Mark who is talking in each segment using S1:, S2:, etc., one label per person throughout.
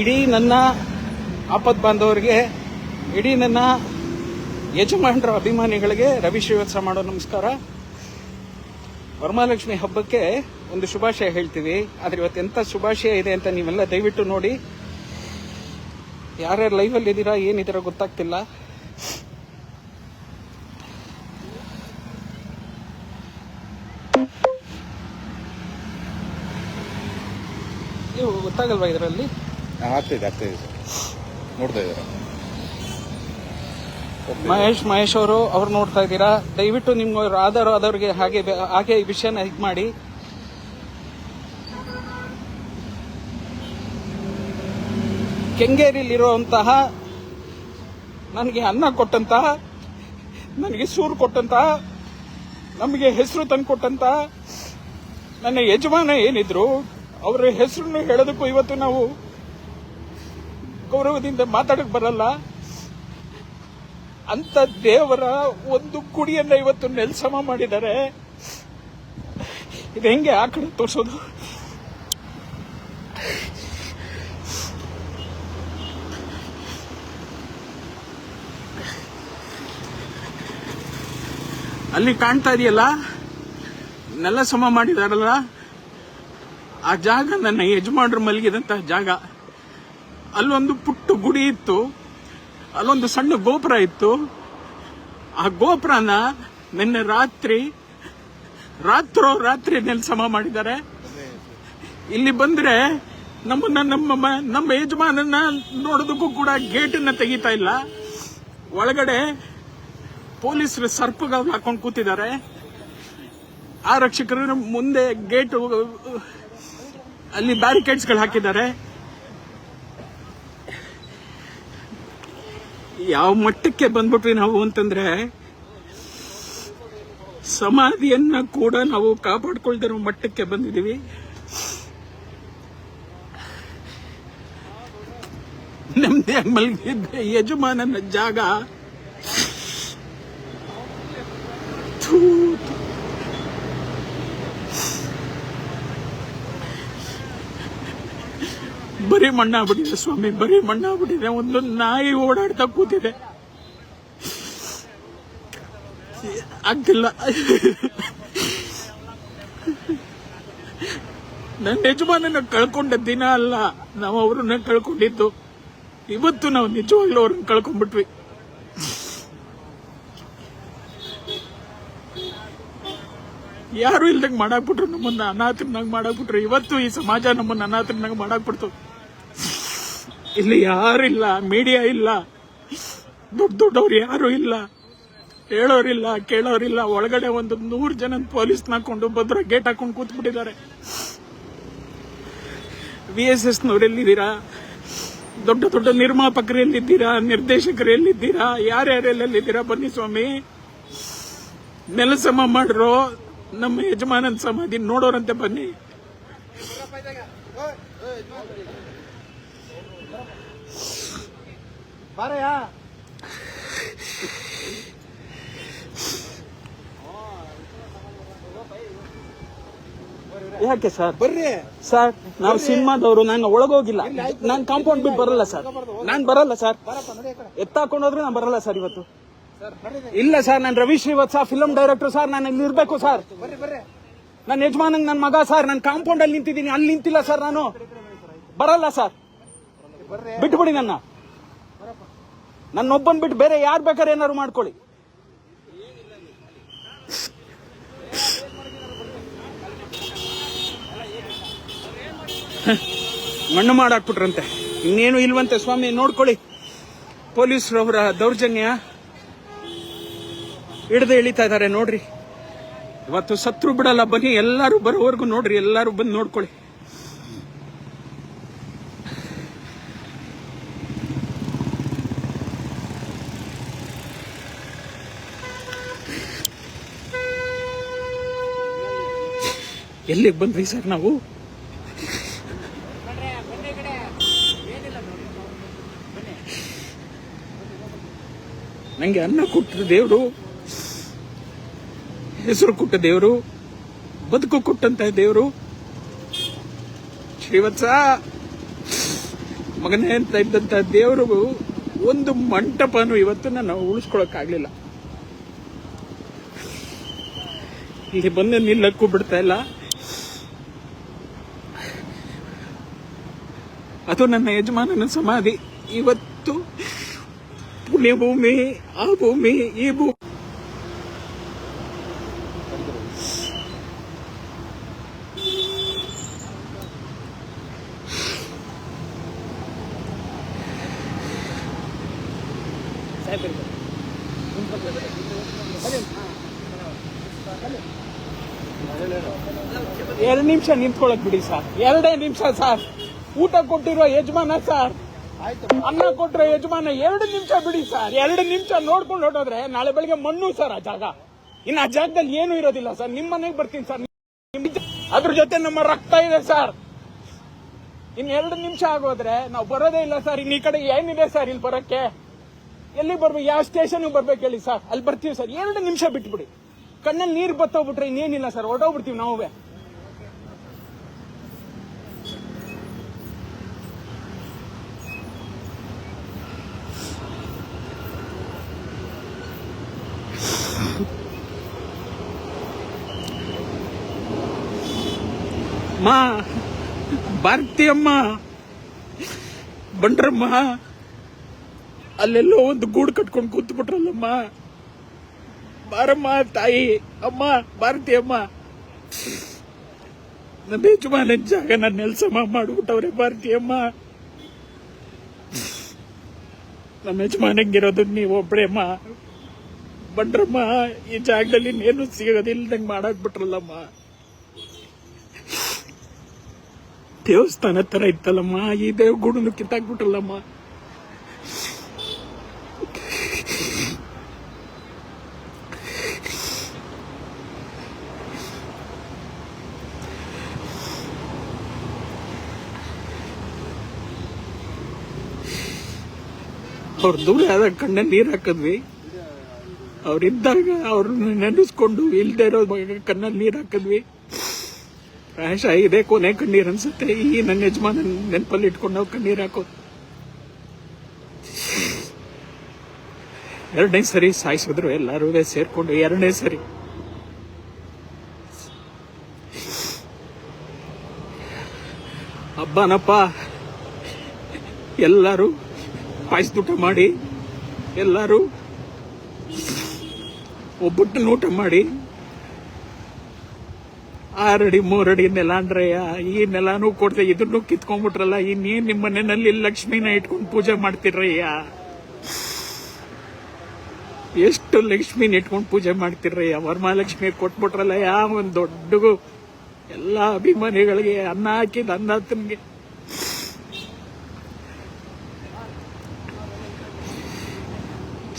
S1: ಇಡೀ ನನ್ನ ಆಪತ್ ಬಾಂಧವರಿಗೆ, ಇಡೀ ನನ್ನ ಯಜಮಾನರ ಅಭಿಮಾನಿಗಳಿಗೆ ರವಿ ಶ್ರೀವತ್ಸ ಮಾಡೋ ನಮಸ್ಕಾರ. ವರಮಹಾಲಕ್ಷ್ಮಿ ಹಬ್ಬಕ್ಕೆ ಒಂದು ಶುಭಾಶಯ ಹೇಳ್ತೀವಿ. ಆದ್ರೆ ಇವತ್ತು ಎಂತ ಶುಭಾಶಯ ಇದೆ ಅಂತ ನೀವೆಲ್ಲ ದಯವಿಟ್ಟು ನೋಡಿ. ಯಾರ್ಯಾರು ಲೈವಲ್ಲಿ ಇದ್ದೀರಾ ಏನಿದ್ದೀರಾ ಗೊತ್ತಾಗ್ತಿಲ್ಲ ನೀವು ಗೊತ್ತಾಗಲ್ವಾ ಇದರಲ್ಲಿ?
S2: ಆಗ್ತಿದೆ ಆಗ್ತಿದೆ. ಸರ್ ನೋಡ್ತಾ ಇದ್ದಾರೆ?
S1: ಮಹೇಶ್ ಮಹೇಶ್ ಅವರು ಅವ್ರು ನೋಡ್ತಾ ಇದ್ದೀರಾ? ದಯವಿಟ್ಟು ನಿಮ್ಗೆ ಆಧಾರ ಆದವ್ರಿಗೆ ಹಾಗೆ ಹಾಗೆ ಈ ವಿಷಯನ ಇದು ಮಾಡಿ. ಕೆಂಗೇರಿಲಿರುವಂತಹ ನನಗೆ ಅನ್ನ ಕೊಟ್ಟಂತಹ ನನಗೆ ಸೂರು ಕೊಟ್ಟಂತಹ ನಮಗೆ ಹೆಸರು ತಂದು ಕೊಟ್ಟಂತಹ ನನ್ನ ಯಜಮಾನ ಏನಿದ್ರು ಅವರ ಹೆಸರನ್ನು ಹೇಳೋದಕ್ಕೂ ಇವತ್ತು ನಾವು ಗೌರವದಿಂದ ಮಾತಾಡಕ್ ಬರಲ್ಲ. ಅಂತ ದೇವರ ಒಂದು ಕುಡಿಯನ್ನ ಇವತ್ತು ನೆಲ್ಸಮ ಮಾಡಿದ್ದಾರೆ. ಇದು ಹೆಂಗೆ ಆ ಕಡೆ ತೋರಿಸೋದು? ಅಲ್ಲಿ ಕಾಣ್ತಾ ಇದೆಯಲ್ಲ? ನೆಲ ಸಮ ಮಾಡಿದಾರಲ್ಲ? ಆ ಜಾಗ ನನ್ನ ಯಜಮಾನರು ಮಲಗಿದಂತಹ ಜಾಗ. ಅಲ್ಲೊಂದು ಪುಟ್ಟ ಗುಡಿ ಇತ್ತು. ಅಲ್ಲೊಂದು ಸಣ್ಣ ಗೋಪುರ ಇತ್ತು. ಆ ಗೋಪುರನ ನಿನ್ನೆ ರಾತ್ರಿ, ರಾತ್ರೋ ರಾತ್ರಿ ನೆಲಸಮ ಮಾಡಿದ್ದಾರೆ. ಇಲ್ಲಿ ಬಂದ್ರೆ ನಮ್ಮನ್ನ ನಮ್ಮ ನಮ್ಮ ಯಜಮಾನನ್ನ ನೋಡೋದಕ್ಕೂ ಕೂಡ ಗೇಟನ್ನ ತೆಗಿತಾ ಇಲ್ಲ. ಒಳಗಡೆ ಪೊಲೀಸರು ಸರ್ಪಗಳು ಹಾಕೊಂಡು ಕೂತಿದ್ದಾರೆ. ಆರಕ್ಷಕರು ಮುಂದೆ ಗೇಟ್ ಅಲ್ಲಿ ಬ್ಯಾರಿಕೇಡ್ಸ್ಗಳು ಹಾಕಿದ್ದಾರೆ. ಯಾವ ಮಟ್ಟಕ್ಕೆ ಬಂದ್ಬಿಟ್ವಿ ನಾವು ಅಂತಂದ್ರೆ, ಸಮಾಧಿಯನ್ನ ಕೂಡ ನಾವು ಕಾಪಾಡ್ಕೊಳ್ದಿರೋ ಮಟ್ಟಕ್ಕೆ ಬಂದಿದೀವಿ ನಮ್ದೇ ಮಲಗಿದ್ದ ಯಜಮಾನನ ಜಾಗ ಬರೀ ಮಣ್ಣಾಗ್ಬಿಟ್ಟಿದೆ ಸ್ವಾಮಿ, ಬರೀ ಮಣ್ಣಾಗ್ಬಿಟ್ಟಿದೆ. ಒಂದೊಂದು ನಾಯಿ ಓಡಾಡ್ತಾ ಕೂತಿದೆ. ಆಗ್ತಿಲ್ಲ. ನನ್ನ ಯಜಮಾನನ ಕಳ್ಕೊಂಡ ದಿನ ಅಲ್ಲ, ನಾವು ಅವ್ರನ್ನ ಕಳ್ಕೊಂಡಿದ್ದು. ಇವತ್ತು ನಾವು ನಿಜವಾಗ್ಲೂ ಅವ್ರನ್ನ ಕಳ್ಕೊಂಡ್ಬಿಟ್ವಿ. ಯಾರು ಇಲ್ದಂಗೆ ಮಾಡಾಕ್ಬಿಟ್ರು ನಮ್ಮನ್ನ, ಅನಾಥರನ್ನಾಗ ಮಾಡಾಕ್ಬಿಟ್ರು. ಇವತ್ತು ಈ ಸಮಾಜ ನಮ್ಮನ್ನ ಅನಾಥರನ್ನಾಗ ಮಾಡಾಕ್ಬಿಡ್ತು. ಇಲ್ಲಿ ಯಾರಿಲ್ಲ ಮೀಡಿಯಾ ಇಲ್ಲ. ದೊಡ್ಡ ದೊಡ್ಡವ್ರು ಯಾರು ಇಲ್ಲ. ಹೇಳೋರಿಲ್ಲ, ಕೇಳೋರಿಲ್ಲ. ಒಳಗಡೆ ಒಂದು ನೂರು ಜನ ಪೊಲೀಸ್ ಹಾಕೊಂಡು ಭದ್ರ ಗೇಟ್ ಹಾಕೊಂಡು ಕೂತ್ಬಿಟ್ಟಿದ್ದಾರೆ. ವಿ ಎಸ್ ಎಸ್ ಎಲ್ಲಿದ್ದೀರಾ ದೊಡ್ಡ ದೊಡ್ಡ ನಿರ್ಮಾಪಕರು ಎಲ್ಲಿದ್ದೀರಾ ನಿರ್ದೇಶಕರು ಎಲ್ಲಿದ್ದೀರಾ ಯಾರ್ಯಾರೆಲ್ಲಿದ್ದೀರಾ ಬನ್ನಿ ಸ್ವಾಮಿ. ನೆಲಸಮ ಮಾಡ್ರೋ ನಮ್ಮ ಯಜಮಾನನ ಸಮಾಧಿ ನೋಡೋರಂತೆ ಬನ್ನಿ. ಯಾಕೆ ಸರ್?
S2: ಬರ್ರಿ.
S1: ಸರ್ ನಾವು ಸಿನಿಮಾದವರು ನಾನು ಒಳಗೋಗಿಲ್ಲ. ನಾನು ಕಾಂಪೌಂಡ್ ಬಿಟ್ಟು ಬರಲ್ಲ ಸರ್. ನಾನು ಬರಲ್ಲ ಸರ್. ಎತ್ತಾಕೊಂಡೋದ್ರೆ ನಾನು ಬರಲ್ಲ ಸರ್ ಇವತ್ತು. ಇಲ್ಲ ಸರ್ ನಾನು Ravi Shrivatsa film director sir ನಾನು ಇಲ್ಲಿ ಇರಬೇಕು ಸರ್. ನನ್ನ ಯಜಮಾನಂಗ್ ನನ್ನ ಮಗ ಸರ್ ನಾನು ಕಾಂಪೌಂಡ್ ಅಲ್ಲಿ ನಿಂತಿದ್ದೀನಿ. ಅಲ್ಲಿ ನಿಂತಿಲ್ಲ ಸರ್ ನಾನು. ಬರಲ್ಲ ಸರ್. ಬಿಟ್ಬಿಡಿ ನನ್ನ. ನನ್ನೊಬ್ಬನ್ ಬಿಟ್ಟು ಬೇರೆ ಯಾರು ಬೇಕಾದ್ರೆ ಏನಾದ್ರು ಮಾಡ್ಕೊಳ್ಳಿ. ಮಣ್ಣು ಮಾಡಾಕ್ಬಿಟ್ರಂತೆ. ಇನ್ನೇನು ಇಲ್ವಂತೆ ಸ್ವಾಮಿ, ನೋಡ್ಕೊಳ್ಳಿ. ಪೊಲೀಸರವರ ದೌರ್ಜನ್ಯ. ಹಿಡ್ದು ಇಳಿತಾ ಇದ್ದಾರೆ, ನೋಡ್ರಿ. ಇವತ್ತು ಸತ್ರು ಬಿಡಲ್ಲ ಬನ್ನಿ, ಎಲ್ಲರೂ ಬರೋವರೆಗೂ ನೋಡ್ರಿ, ಎಲ್ಲರೂ ಬಂದು ನೋಡ್ಕೊಳ್ಳಿ. ಎಲ್ಲಿಗೆ ಬಂದ್ವಿ ಸರ್ ನಾವು? ನಂಗೆ ಅನ್ನ ಕೊಟ್ಟ ದೇವರು. ಹೆಸರು ಕೊಟ್ಟ ದೇವರು. ಬದುಕು ಕೊಟ್ಟಂತ ದೇವರು. ಶ್ರೀವತ್ಸ, ಮಗನೇ ಅಂತ ಇದ್ದಂತ ದೇವರು ಒಂದು ಮಂಟಪನು ಇವತ್ತು ನಾವು ಉಳಿಸ್ಕೊಳಕ್ಕಾಗ್ಲಿಲ್ಲ. ಇಲ್ಲಿ ಬಂದು ನಿಲ್ಲಕ್ಕೂ ಬಿಡ್ತಾ ಇಲ್ಲ. ಅದು ನನ್ನ ಯಜಮಾನನ ಸಮಾಧಿ. ಇವತ್ತು ಪುಣ್ಯಭೂಮಿ ಆ ಭೂಮಿ, ಈ ಭೂಮಿ ಎರಡು ನಿಮಿಷ ನಿಂತ್ಕೊಳಕ್ ಬಿಡಿ ಸರ್. ಎರಡೇ ನಿಮಿಷ ಸರ್. ಊಟ ಕೊಟ್ಟಿರೋ ಯಜಮಾನ ಸರ್. ಅನ್ನ ಕೊಟ್ಟಿರೋ ಯಜಮಾನ ಎರಡು ನಿಮಿಷ ಬಿಡಿ ಸರ್. ಎರಡು ನಿಮಿಷ ನೋಡ್ಕೊಂಡು ಹೊಟ್ಟೋದ್ರೆ ನಾಳೆ ಬೆಳಿಗ್ಗೆ ಮಣ್ಣು ಸರ್ ಆ ಜಾಗ. ಇನ್ನು ಆ ಜಾಗದಲ್ಲಿ ಏನು ಇರೋದಿಲ್ಲ ಸರ್. ನಿಮ್ಮ ಮನೆಗೆ ಬರ್ತೀನಿ ಸರ್. ಅದ್ರ ಜೊತೆ ನಮ್ಮ ರಕ್ತ ಇದೆ ಸರ್. ಇನ್ ಎರಡು ನಿಮಿಷ ಆಗೋದ್ರೆ ನಾವು ಬರೋದೇ ಇಲ್ಲ ಸರ್. ಇನ್ ಈ ಕಡೆ ಏನಿದೆ ಸರ್ ಇಲ್ಲಿ ಬರೋಕ್ಕೆ? ಎಲ್ಲಿ ಬರ್ಬೇಕು? ಯಾವ ಸ್ಟೇಷನ್ ಬರ್ಬೇಕು ಹೇಳಿ ಸರ್? ಅಲ್ಲಿ ಬರ್ತೀವಿ ಸರ್. ಎರಡು ನಿಮಿಷ ಬಿಟ್ಬಿಡಿ. ಕಣ್ಣಲ್ಲಿ ನೀರು ಬತ್ತೋಗ್ಬಿಟ್ರೆ ಇನ್ನೇನಿಲ್ಲ ಸರ್. ಹೊರಟೋಗ್ಬಿಡ್ತೀವಿ ನಾವೇ. ಮಾ ಭಾರತೀಯಮ್ಮ, ಬಂಡ್ರಮ್ಮ, ಅಲ್ಲೆಲ್ಲೋ ಒಂದು ಗೂಡು ಕಟ್ಕೊಂಡು ಕೂತ್ ಬಿಟ್ರಲ್ಲಮ್ಮ ಬಾರಮ್ಮ ತಾಯಿ, ಅಮ್ಮ, ಭಾರತೀಯಮ್ಮ. ನನ್ನ ಯಜಮಾನ ಜಾಗ ನನ್ನ ನೆಲ್ಸಮ್ಮ ಮಾಡ್ಬಿಟ್ಟವ್ರೆ ಭಾರತೀಯಮ್ಮ. ನಮ್ಮ ಯಜಮಾನಂಗಿರೋದು ನೀವು ಒಬ್ರೇಮ್ಮ ಬಂಡ್ರಮ್ಮ, ಈ ಜಾಗದಲ್ಲಿ ಇನ್ನೇನು ಸಿಗೋದಿಲ್ದಂಗೆ ಮಾಡಾಕ್ಬಿಟ್ರಲ್ಲಮ್ಮ. ದೇವಸ್ಥಾನ ತರ ಇತ್ತಲ್ಲಮ್ಮ, ಈ ದೇವ್ ಗುಡನು ಕಿತ್ತಾಕ್ಬಿಟ್ರಲ್ಲಮ್ಮ ಅವ್ರ ದೂರ ಆದಾಗ ಕಣ್ಣ ನೀರ್ ಹಾಕಿದ್ವಿ. ಅವ್ರಿದ್ದಾಗ ಅವ್ರನ್ನ ನೆನೆಸ್ಕೊಂಡು ಇಲ್ದೇ ಇರೋ ಕಣ್ಣಲ್ಲಿ ನೀರು ಹಾಕಿದ್ವಿ. ಪ್ರಾಯಶಃ ಇದೇ ಕೊನೆ ಕಣ್ಣೀರ್ ಅನ್ಸುತ್ತೆ. ಈ ನನ್ನ ಯಜಮಾನ ನೆನಪಲ್ಲಿ ಇಟ್ಕೊಂಡು ನಾವು ಕಣ್ಣೀರ್ ಹಾಕೋ ಎರಡನೇ ಸರಿ ಸಾಯಿಸಿದ್ರು ಎಲ್ಲರೂ ಸೇರ್ಕೊಂಡು, ಎರಡನೇ ಸರಿ. ಹಬ್ಬನಪ್ಪ ಎಲ್ಲರೂ ಪಾಯಸದೂಟ ಮಾಡಿ, ಎಲ್ಲರೂ ಒಬ್ಬಟ್ಟು ಊಟ ಮಾಡಿ ಆರಡಿ ಮೂರಡಿ ನೆಲ ಅಂದ್ರಯ್ಯ ಈ ನೆಲಾನು ಕೊಡ್ದೆ ಇದನ್ನು ಕಿತ್ಕೊಂಡ್ಬಿಟ್ರಲ್ಲ, ಇನ್ನೇನ್ ನಿಮ್ಮ ಮನೆಯಲ್ಲಿ ಲಕ್ಷ್ಮಿನ ಇಟ್ಕೊಂಡು ಪೂಜೆ ಮಾಡ್ತಿರ್ರಯ್ಯ ಎಷ್ಟು ಲಕ್ಷ್ಮಿನ ಇಟ್ಕೊಂಡು ಪೂಜೆ ಮಾಡ್ತಿರ್ರಯ್ಯ ವರಮಹಾಲಕ್ಷ್ಮಿ ಕೊಟ್ಬಿಟ್ರಲ್ಲ ಯಾವ ಒಂದು ದೊಡ್ಡಗು. ಎಲ್ಲ ಅಭಿಮಾನಿಗಳಿಗೆ ಅನ್ನ ಹಾಕಿದ ಅನ್ನತನ್ಗೆ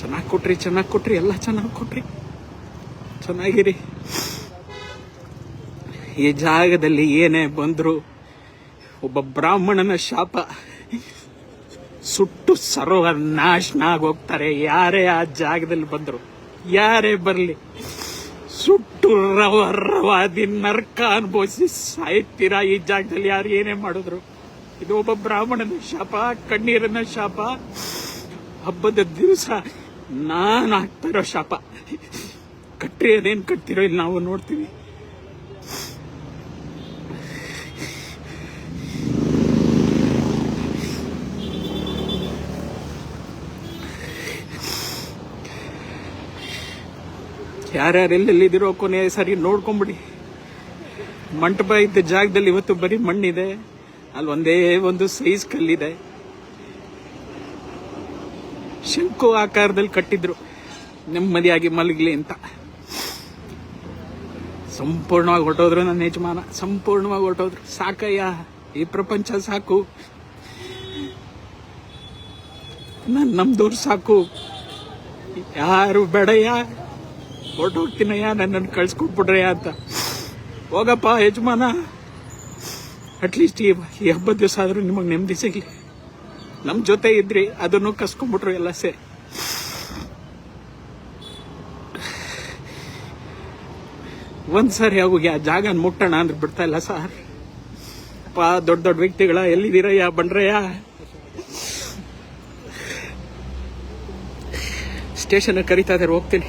S1: ಚೆನ್ನಾಗಿ ಕೊಟ್ರಿ ಚೆನ್ನಾಗಿ ಕೊಟ್ರಿ, ಎಲ್ಲ ಚೆನ್ನಾಗಿ ಕೊಟ್ರಿ. ಚೆನ್ನಾಗಿರಿ. ಈ ಜಾಗದಲ್ಲಿ ಏನೇ ಬಂದರೂ ಒಬ್ಬ ಬ್ರಾಹ್ಮಣನ ಶಾಪ. ಸುಟ್ಟು ಸರ್ವನಾಶನ ಆಗೋಗ್ತಾರೆ. ಯಾರೇ ಆ ಜಾಗದಲ್ಲಿ ಬಂದರು, ಯಾರೇ ಬರಲಿ, ಸುಟ್ಟು ರವ ರವಾದಿ ನರ್ಕ ಅನುಭವಿಸಿ ಸಾಯ್ತೀರಾ ಈ ಜಾಗದಲ್ಲಿ? ಯಾರು ಏನೇ ಮಾಡಿದ್ರು? ಇದು ಒಬ್ಬ ಬ್ರಾಹ್ಮಣನ ಶಾಪ, ಕಣ್ಣೀರನ ಶಾಪ. ಹಬ್ಬದ ದಿವಸ ನಾನು ಹಾಕ್ತಾ ಇರೋ ಶಾಪ. ಕಟ್ಟಿರೋದೇನು ಅದೇನ್ ಕಟ್ತಿರೋ ಇಲ್ಲಿ ನಾವು ನೋಡ್ತೀವಿ. ಯಾರ್ಯಾರು ಎಲ್ಲೆಲ್ಲಿದ್ದೀರೋ ಕೊನೆ ಸರಿ ನೋಡ್ಕೊಂಬಿಡಿ. ಮಂಟಪ ಇದ್ದ ಜಾಗದಲ್ಲಿ ಇವತ್ತು ಬರೀ ಮಣ್ಣಿದೆ. ಅಲ್ಲಿ ಒಂದೇ ಒಂದು ಸೈಜ್ ಕಲ್ಲಿದೆ. ಶಂಕು ಆಕಾರದಲ್ಲಿ ಕಟ್ಟಿದ್ರು. ನೆಮ್ಮದಿಯಾಗಿ ಮಲಗಲಿ ಅಂತ. ಸಂಪೂರ್ಣವಾಗಿ ಹೊರಟೋದ್ರು ನನ್ನ ಯಜಮಾನ. ಸಂಪೂರ್ಣವಾಗಿ ಹೊರಟೋದ್ರು. ಸಾಕಯ್ಯ, ಈ ಪ್ರಪಂಚ ಸಾಕು. ನನ್ನ ನಮ್ದವ್ರು ಸಾಕು. ಯಾರು ಬೇಡಯ್ಯ? ಹೊರಟೋಗ್ತೀನಯ್ಯ ನನ್ನನ್ನು ಕಳ್ಸ್ಕೊಟ್ಬಿಡ್ರಯ್ಯ ಅಂತ. ಹೋಗಪ್ಪ, ಯಜಮಾನ. ಅಟ್ಲೀಸ್ಟ್ ಈ ಈ ಹಬ್ಬದ ದಿವಸ ಆದರೂ ನಿಮಗೆ ನೆಮ್ಮದಿ ಸಿಗಲಿ. ನಮ್ಮ ಜೊತೆ ಇದ್ರಿ, ಅದನ್ನು ಕಸ್ಕೊಂಡ್ಬಿಟ್ರು ಎಲ್ಲ ಸೇ ಒಂದು ಸಾರಿ ಹೋಗಿ ಆ ಜಾಗ ಮುಟ್ಟೋಣ ಅಂದ್ರೆ ಬಿಡ್ತಾ ಇಲ್ಲ ಸರ್. ಪಾ ದೊಡ್ಡ ದೊಡ್ಡ ವ್ಯಕ್ತಿಗಳ, ಎಲ್ಲಿದ್ದೀರಯ್ಯ ಬಂಡ್ರಯ್ಯ ಸ್ಟೇಷನ್ ಕರಿತಾ ಇದ್ದಾರೆ ಹೋಗ್ತೀನಿ.